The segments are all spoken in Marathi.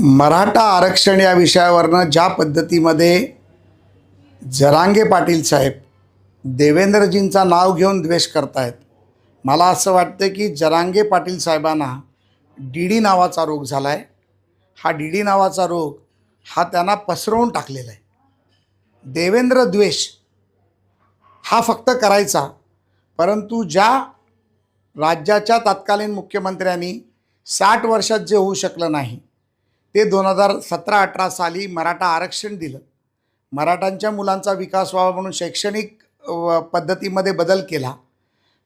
मराठा आरक्षण या विषयावरनं ज्या पद्धतीमध्ये जरांगे पाटील साहेब देवेंद्रजींचा नाव घेऊन द्वेष करतायत मला असं वाटतं की जरांगे पाटील साहेबांना डी डी नावाचा रोग झाला आहे हा डी डी नावाचा रोग हा त्यांना पसरवून टाकलेला आहे देवेंद्र द्वेष हा फक्त करायचा परंतु ज्या राज्याच्या तत्कालीन मुख्यमंत्र्यांनी साठ वर्षात जे होऊ शकलं नाही ते दोन हजार सतरा अठरा साली मराठा आरक्षण दिलं. मराठांच्या मुलांचा विकास व्हावा म्हणून शैक्षणिक पद्धतीमध्ये बदल केला.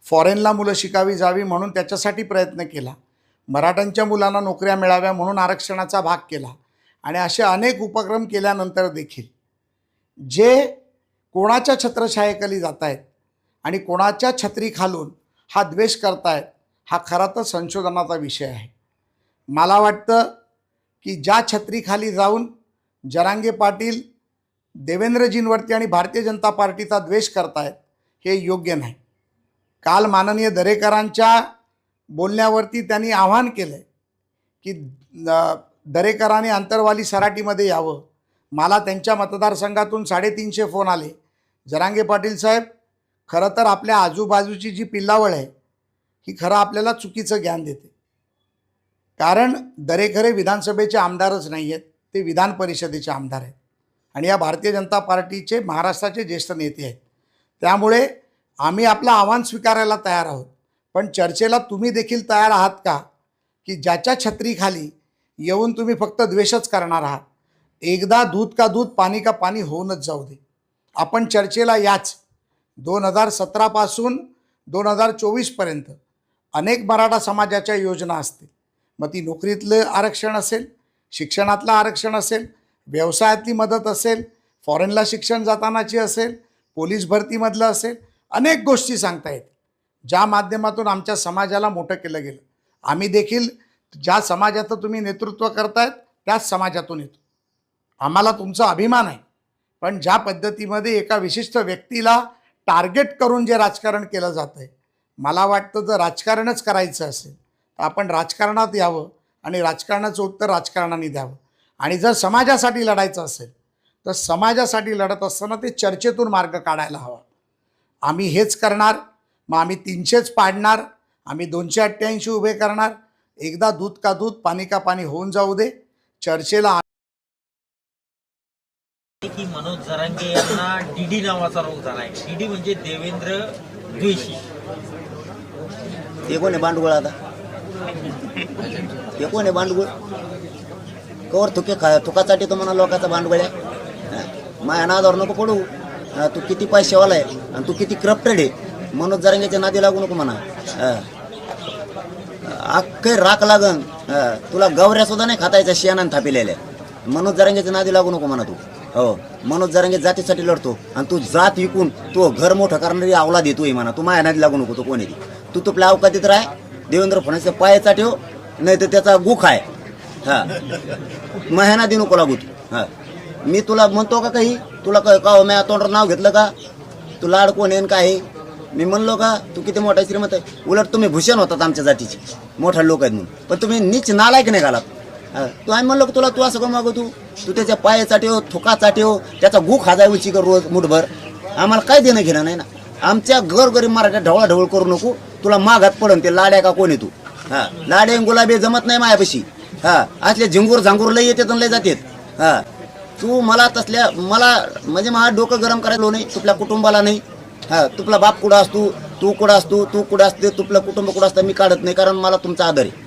फॉरेनला मुलं शिकावी जावी म्हणून त्याच्यासाठी प्रयत्न केला. मराठ्यांच्या मुलांना नोकऱ्या मिळाव्या म्हणून आरक्षणाचा भाग केला. आणि असे अनेक उपक्रम केल्यानंतर देखील जे कोणाच्या छत्रछायेखाली जात आहेत आणि कोणाच्या छत्री खालून हा द्वेष करतायत हा खरा तर संशोधनाचा विषय आहे. मला वाटतं की ज्या छत्रीखाली जाऊन जरांगे पाटील देवेंद्रजींवरती आणि भारतीय जनता पार्टीचा द्वेष करतायत हे योग्य नाही. काल माननीय दरेकरांच्या बोलण्यावरती त्यांनी आव्हान केलं आहे की दरेकराने दरेकरांनी अंतरवाली सराटीमध्ये यावं. मला त्यांच्या मतदारसंघातून साडेतीनशे फोन आले. जरांगे पाटील साहेब खरं तर आपल्या आजूबाजूची जी पिल्लावळ आहे ही खरं आपल्याला चुकीचं ज्ञान देते. कारण दरेखरे विधानसभेचे आमदारच नाही आहेत ते विधान परिषदेचे आमदार आहेत. आणि या भारतीय जनता पार्टीचे महाराष्ट्राचे ज्येष्ठ नेते आहेत. त्यामुळे आम्ही आपलं आव्हान स्वीकारायला तयार आहोत. पण चर्चेला तुम्ही देखील तयार आहात का? की ज्याच्या छत्रीखाली येऊन तुम्ही फक्त द्वेषच करणार आहात. एकदा दूध का दूध पाणी का पाणी होऊनच जाऊ दे. आपण चर्चेला याच दोन हजार सतरापासून दोन हजार चोवीसपर्यंत अनेक मराठा समाजाच्या योजना असतील. मग ती नोकरीतलं आरक्षण असेल शिक्षणातलं आरक्षण असेल व्यवसायातली मदत असेल फॉरेनला शिक्षण जातानाची असेल पोलीस भरतीमधलं असेल अनेक गोष्टी सांगता येतील ज्या माध्यमातून आमच्या समाजाला मोठं केलं गेलं. आम्ही देखील ज्या समाजाचं तुम्ही नेतृत्व करतायत त्याच समाजातून येतो. आम्हाला तुमचा अभिमान आहे. पण ज्या पद्धतीमध्ये एका विशिष्ट व्यक्तीला टार्गेट करून जे राजकारण केलं जातं आहे मला वाटतं जर राजकारणच करायचं असेल आपण राजकारणात यावं आणि राजकारणाचं उत्तर राजकारणाने द्यावं. आणि जर समाजासाठी लढायचं असेल तर समाजासाठी लढत असताना ते चर्चेतून मार्ग काढायला हवा. आम्ही हेच करणार मग आम्ही तीनशेच पाडणार आम्ही दोनशे अठ्ठ्याऐंशी उभे करणार. एकदा दूध का दूध पाणी का पाणी होऊन जाऊ दे. चर्चेला की मनोज जरांगे यांना डीडी नावाचा रोग झालाय. डीडी म्हणजे देवेंद्र द्वेषी. ते कोण आहे? आता. हे कोण आहे भांडवळ कवर तुके खा तुकासाठी तो म्हणा लोकांचा भांडवळ आहे. माया नादावर नको पडू. तू किती पैसेवाला आहे आणि तू किती क्रप्टेड आहे. मनोज जरांगेच्या नादी लागू नको म्हणा. अख्खे राख लागन. तुला गवऱ्या सुद्धा नाही खातायच्या शेणान थापिलेल्या. मनोज जरंगेच्या नादी लागू नको म्हणा तू. हो मनोज जरांगे जातीसाठी लढतो आणि तू जात विकून तू घर मोठं करणारी आवला देतोय म्हणा. तू माया नादी लागू नको तू कोणी तू तुपल्या अवकातीत राह. देवेंद्र फडणवीसच्या पायाचा ठेव नाही तर त्याचा गुख आहे. हा. महिना दे नको लागू तू. हा. मी तुला म्हणतो का काही? तुला का हो, का मी तोंडावर नाव घेतलं का? तू लाड कोण येईन काय मी म्हणलो का तू किती मोठा श्रीमंत आहे? उलट तुम्ही भूषण होतात आमच्या जातीचे. मोठा लोक आहेत म्हणून. पण तुम्ही नीच नालायक नाही घालात. तू आम्ही म्हणलो तुला तू असं का मागू तू? तू त्याच्या पायाचा ठेव थुकाचा ठेव त्याचा गु खाजाय उची कर रोज मुठभर. आम्हाला काय देणं घेणं नाही ना. आमच्या घर गरीब मराठ्या करू नको. तुला मागात पडन ते लाड्या का कोणी तू? हा. लाड्या आणि गुलाबी जमत नाही मायापाशी. हा. असले झिंगूर झांगूर लय येतात आणि लय जाते हा. तू मला तसल्या मला म्हणजे मला डोकं गरम करायला नाही तुपल्या कुटुंबाला नाही. हा. तुपला बाप कुठं असतो? तू कुठं असतो? तू कुठं असते? तुपलं कुटुंब कुठं असतं? मी काढत नाही कारण मला तुमचा आदर आहे.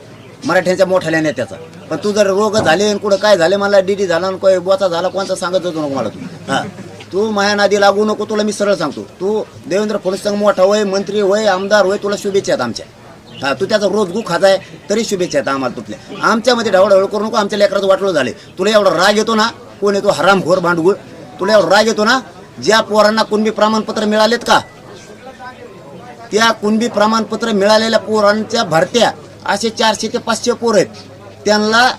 मराठ्यांच्या मोठ्याल्या नेत्याचा पण तू जर रोग झाले आणि कुठं काय झाले मला डीडी झाला आणि बोचा झाला कोणता सांगत होतो नको मला तू? हा. तू माया नादी लागू नको तुला मी सरळ सांगतो. तू देवेंद्र फडणवीस मोठा होय मंत्री होय आमदार होय तुला शुभेच्छा आहेत आमच्या. हा तू त्याचा रोज गु खाताय तरी शुभेच्छा आहेत आम्हाला तुपल्या आमच्यामध्ये ढवळढवळ करू नको आमच्या लेकराचं वाटलं झाले तुला एवढा राग येतो ना कोण येतो? हरामखोर भांडगुळ. तुला एवढा राग येतो ना ज्या पोरांना कुणबी प्रमाणपत्र मिळालेत का? त्या कुणबी प्रमाणपत्र मिळालेल्या पोरांच्या भरत्या असे चारशे ते पाचशे पोर आहेत. त्यांना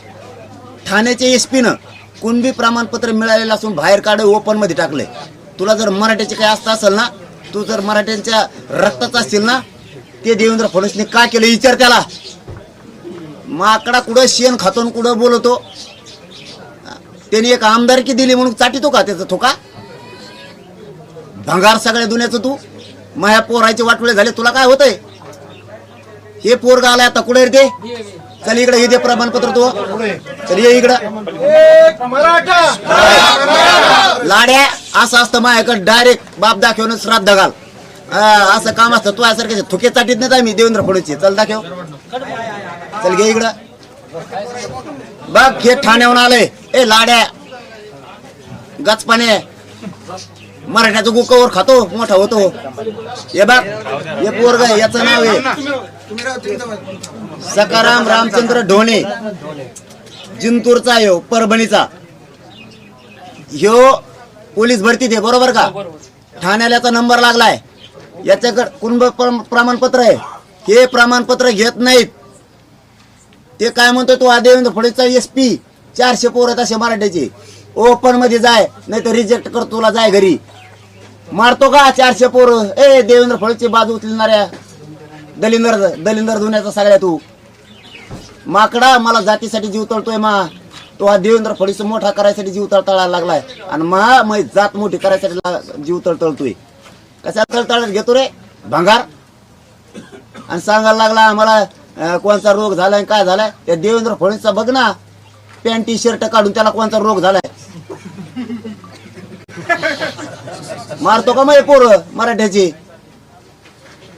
ठाण्याच्या एस पीनं कुणबी प्रमाणपत्र मिळालेलं असून बाहेर काढ ओपनमध्ये टाकलंय तुला जर मराठ्याचे काही असतं असेल ना तू जर मराठ्यांच्या रक्ताचा असशील ना ते देवेंद्र फडणवीसने का केलं? विचार त्याला. माकडा कुठं शेण खातून कुठं बोलवतो त्याने एक आमदारकी दिली म्हणून चाटितो का त्याचा थोका? भंगार सगळ्या दुनियाचं तू. माझ्या पोरायचे वाटवले झाले तुला काय होतंय? हे पोरगा आलाय आता कुठे रे ते? चल इकडे हे दे प्रमाणपत्र तू. चल ये इकडं. लाड्या असं असतं माझ्याकडे. डायरेक्ट बाप दाखवून श्राद्ध घाल. हा, असं काम असतं तू यासारखे थुके चाटीत नाही आम्ही देवेंद्र फडणवीसचे चल दाखव. चल घे इकडं. बघ हे ठाण्याहून आलंय. ए लाड्या. गचपाने मराठ्याचं गुकावर खातो मोठा होतो. हे बघ हे पोरग याचं नाव आहे सकाराम रामचंद्र ढोणे. जिंतूरचा ह्यो हो, परभणीचा. ह्यो पोलीस भरतीत आहे बरोबर का? ठाण्याला याचा नंबर लागलाय. याच्याकडे कुणब प्रमाणपत्र आहे? हे प्रमाणपत्र घेत नाहीत. ते काय म्हणतो तो? हा देवेंद्र फडणवीसचा एस पी. चारशे पोर आहेत असे मराठ्याचे ओपनमध्ये जाय नाही तर रिजेक्ट कर तुला जाय घरी. मारतो का चारशे पोर? ए देवेंद्र फळची बाजू उचलणाऱ्या दलिंदर दलिंदर धुण्याचा सगळ्या तू. माकडा मला जातीसाठी जीव तळतोय मा. तो हा देवेंद्र फडणवीस मोठा करायसाठी जीव तळतळायला लागलाय. आणि मा मै जात मोठी करायसाठी जीव तळतळतोय कशा तळतळत घेतो रे? भंगार. आणि सांगायला लागला मला कोणचा रोग झालाय काय झालाय? त्या देवेंद्र फडणवीसचा बघ ना. पॅन्ट टी शर्ट काढून त्याला कोणचा रोग झालाय? मारतो का मग पोर? मराठ्याची.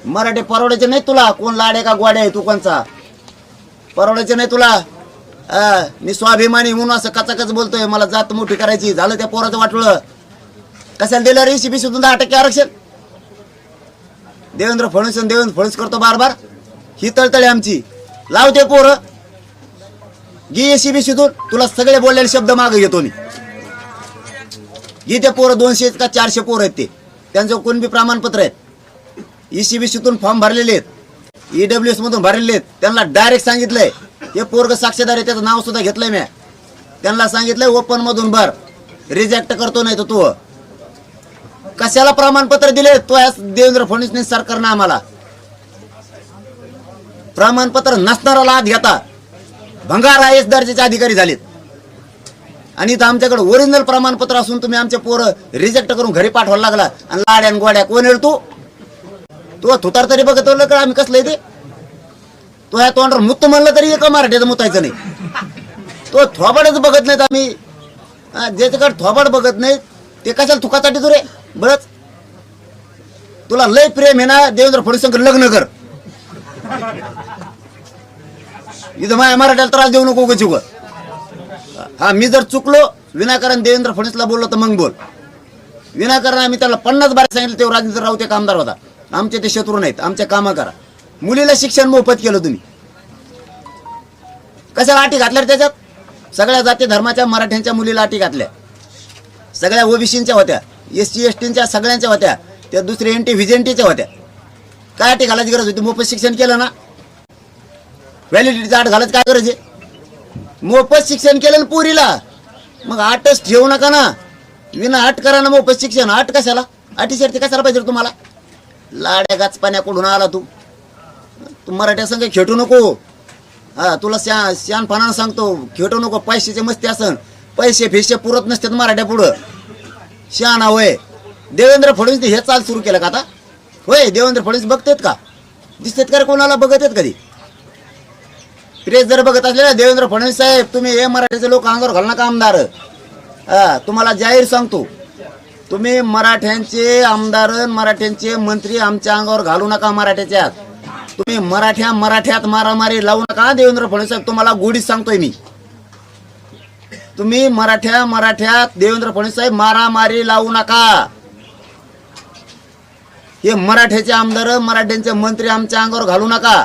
मराठी परवड्याचे नाही तुला. कोण लाडे का गोड्या आहे तू कोणचा? परवड्याचे नाही तुला. अं, मी स्वाभिमानी म्हणून असं कचाकच बोलतोय. मला जात मोठी करायची. झालं त्या पोराचं वाटलं कशाला दिलं रे? सीबी सुद्धा दहा टक्के आरक्षण? देवेंद्र फडणवीस देवेंद्र फडणवीस करतो बार बार ही तळतळे आमची. लावते पोरं. घे सीबी शिदून तुला सगळे बोललेले शब्द मागे घेतो मी. इथे पोरं दोनशे का चारशे पोरं आहेत ते? त्यांचं कोण बी प्रमाणपत्र आहेत? ईसीबी सीतून फॉर्म भरलेले आहेत. ईडब्ल्यू एस मधून भरलेले आहेत. त्यांना डायरेक्ट सांगितलंय. हे पोरग साक्षीदार आहे त्याचं नाव सुद्धा घेतलंय मी त्यांना सांगितलंय ओपन मधून भर. रिजेक्ट करतो नाही तर तू. कशाला प्रमाणपत्र दिले? तो या देवेंद्र फडणवीस सरकारनं आम्हाला. प्रमाणपत्र नसणारा आत घेता. भंगार आय एस दर्जाचे अधिकारी झालेत. आणि इथं आमच्याकडे ओरिजिनल प्रमाणपत्र असून तुम्ही आमचे पोरं रिजेक्ट करून घरी पाठवायला लागला. आणि लाड्या आणि गोड्या कोण येळ तू? तू थुतार तरी बघत का आम्ही कसलं ते? तो ह्या तोंडावर मुत्त म्हणलं तरी एका मराठीचं मुतायचं नाही. तो थोबाडच बघत नाहीत आम्ही. ज्याच्याकडे थोबाड बघत नाहीत ते कशाला थुकासाठी तू रे? बरंच. तुला लय प्रेम आहे ना देवेंद्र फडणवीस लग्न कर. इथं माझ्या मराठ्याला त्रास देऊ नको उगाच हा मी जर चुकलो विनाकारण देवेंद्र फडणवीसला बोललो तर मग बोल. विनाकारण आम्ही त्याला पन्नास बारा सांगितलं तेव्हा राजेंद्र राऊत एक आमदार होता. आमचे ते शत्रू नाहीत आमचे कामं करा. मुलीला शिक्षण मोफत केलं तुम्ही. कशाला अटी घातल्या रे त्याच्यात? सगळ्या जाती धर्माच्या मराठ्यांच्या मुलीला अटी घातल्या. सगळ्या ओबीसींच्या होत्या एस सी एस टींच्या सगळ्यांच्या होत्या त्या दुसऱ्या एन टी व्हिजेंटीच्या होत्या. काय अटी घालायची गरज होती? मोफत शिक्षण केलं ना. व्हॅलिडिटीचा अट घालायची काय गरज आहे? मोफत शिक्षण केलं ना पुरीला. मग आटच ठेवू नका ना. विना आट करा ना मोफत शिक्षण. आट कशाला? अटी शर्ती कशाला पाहिजे तुम्हाला? लाड्या गाचपाण्या कुठून आला तू. तू मराठ्या संघ खेटू नको. हा तुला श्या श्यानपणानं सांगतो खेटू नको पैशाचे मस्ती असन. पैसे फिशे पुरत नसतात मराठ्या पुढं. शहाणा होय. देवेंद्र फडणवीस हे चाल सुरू केलं का आता? होय देवेंद्र फडणवीस बघतात का? दिसतात का रे कोणाला? बघत आहेत कधी? प्रेस जर बघत असले ना देवेंद्र फडणवीस साहेब तुम्ही हे मराठीचे लोक अंगावर घालणार का आमदार. तुम्हाला जाहीर सांगतो. तुम्ही मराठ्यांचे आमदार मराठ्यांचे मंत्री आमच्या अंगावर घालू नका मराठ्याच्यात. तुम्ही मराठ्या मराठ्यात मारामारी लावू नका देवेंद्र फडणवीस साहेब तुम्हाला गोडीच सांगतोय मी. तुम्ही मराठ्या मराठ्यात देवेंद्र फडणवीस साहेब मारामारी लावू नका. हे मराठ्याचे आमदार मराठ्यांचे मंत्री आमच्या अंगावर घालू नका.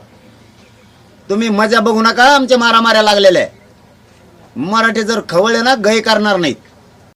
तुम्ही मजा बघू नका आमच्या मारामाऱ्या लागलेल्या आहे. मराठी जर खवळले ना गय करणार नाहीत